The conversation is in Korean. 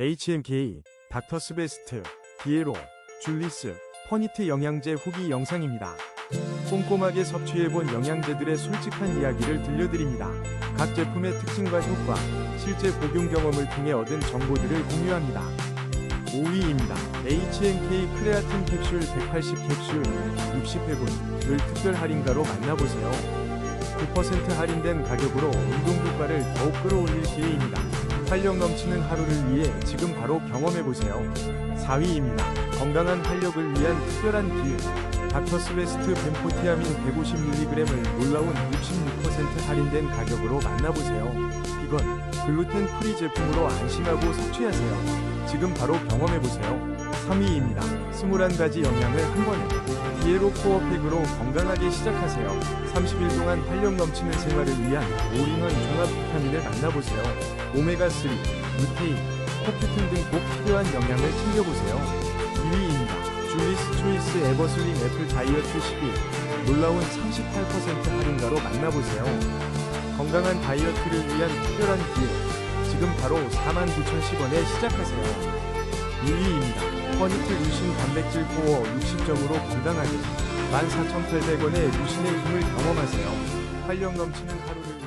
HMK, 닥터스베스트, 디에로, 줄리스, 퍼니트 영양제 후기 영상입니다. 꼼꼼하게 섭취해본 영양제들의 솔직한 이야기를 들려드립니다. 각 제품의 특징과 효과, 실제 복용 경험을 통해 얻은 정보들을 공유합니다. 5위입니다. HMK 크레아틴 캡슐 180 캡슐 60회분을 특별 할인가로 만나보세요. 9% 할인된 가격으로 운동 효과를 더욱 끌어올릴 기회입니다. 활력 넘치는 하루를 위해 지금 바로 경험해보세요. 4위입니다. 건강한 활력을 위한 특별한 기회. 닥터스베스트 벤포티아민 150mg을 놀라운 66% 할인된 가격으로 만나보세요. 비건, 글루텐 프리 제품으로 안심하고 섭취하세요. 지금 바로 경험해보세요. 3위입니다. 21가지 영양을 한 번에 디에로 코어팩으로 건강하게 시작하세요. 30일 동안 활력 넘치는 생활을 위한 올인원 종합 비타민을 만나보세요. 오메가3, 루테인, 코큐틴 등 꼭 필요한 영양을 챙겨보세요. 2위입니다. 줄리스 초이스 에버슬링 애플 다이어트 11 놀라운 38% 할인가로 만나보세요. 건강한 다이어트를 위한 특별한 기회 지금 바로 49,010원에 시작하세요. 1위입니다. 퍼니트 루신 단백질 코어 60점으로 건강하게 14,800원의 루신의 힘을 경험하세요. 활력 넘치는 하루를